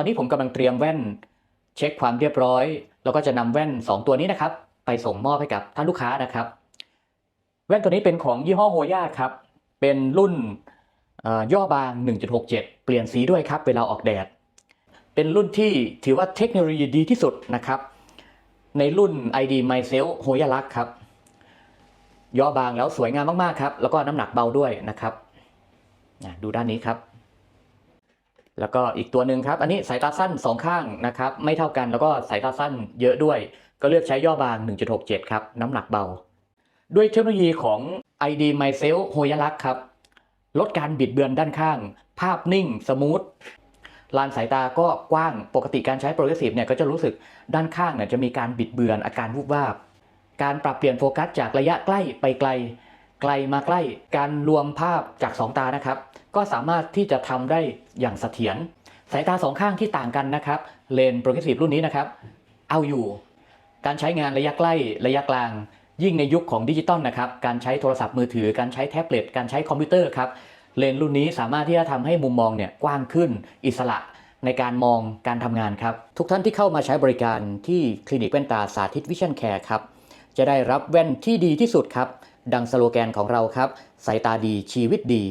ตอนนี้ผมกำลังเตรียมแว่น เช็คความเรียบร้อย แล้วก็จะนำแว่น 2 ตัวนี้นะครับ ไปส่งมอบให้กับท่านลูกค้านะครับ แว่นตัวนี้เป็นของยี่ห้อโฮย่าครับ เป็นรุ่นย่อบาง 1.67 เปลี่ยนสีด้วยครับ เวลาออกแดด เป็นรุ่นที่ถือว่าเทคโนโลยีดีที่สุดนะครับ ในรุ่น ID Myself โฮย่าลักครับ ย่อบางแล้วสวยงามมากๆครับ แล้วก็น้ำหนักเบาด้วยนะครับ ดูด้านนี้ครับ แล้วก็อีกตัวหนึ่งครับ อันนี้สายตาสั้นสองข้างนะครับ ไม่เท่ากันแล้วก็สายตาสั้นเยอะด้วย ก็เลือกใช้ย่อบาง 1.67 ครับ น้ำหนักเบา ด้วยเทคโนโลยีของ ID Myself โฮยลักครับ ลดการบิดเบือนด้านข้าง ภาพนิ่ง สมูทลานสายตาก็กว้างปกติการใช้โปรเกรสซีฟเนี่ยก็จะรู้สึกด้านข้างเนี่ยจะมีการบิดเบือนอาการวูบวาบ การปรับเปลี่ยนโฟกัสจากระยะใกล้ไปไกล ไกลมาใกล้ การรวมภาพจากสองตานะครับ ก็สามารถที่จะทำได้อย่างเสถียรสายตาสองข้างที่ต่างกันนะครับเลนส์โปรเกรสซีฟรุ่นนี้นะครับ เอาอยู่ การใช้งานระยะใกล้ระยะกลาง ยิ่งในยุคของดิจิตอลนะครับการใช้โทรศัพท์มือถือ การใช้แท็บเล็ตการใช้คอมพิวเตอร์ครับเลนส์รุ่นนี้สามารถที่จะทำให้มุมมองเนี่ยกว้างขึ้นอิสระในการมองการทำงานครับ ทุกท่านที่เข้ามาใช้บริการที่คลินิกแว่นตาสาธิตวิชั่นแคร์ครับ จะได้รับแว่นที่ดีที่สุดครับ ดังสโลแกนของเราครับ สายตาดีชีวิตดี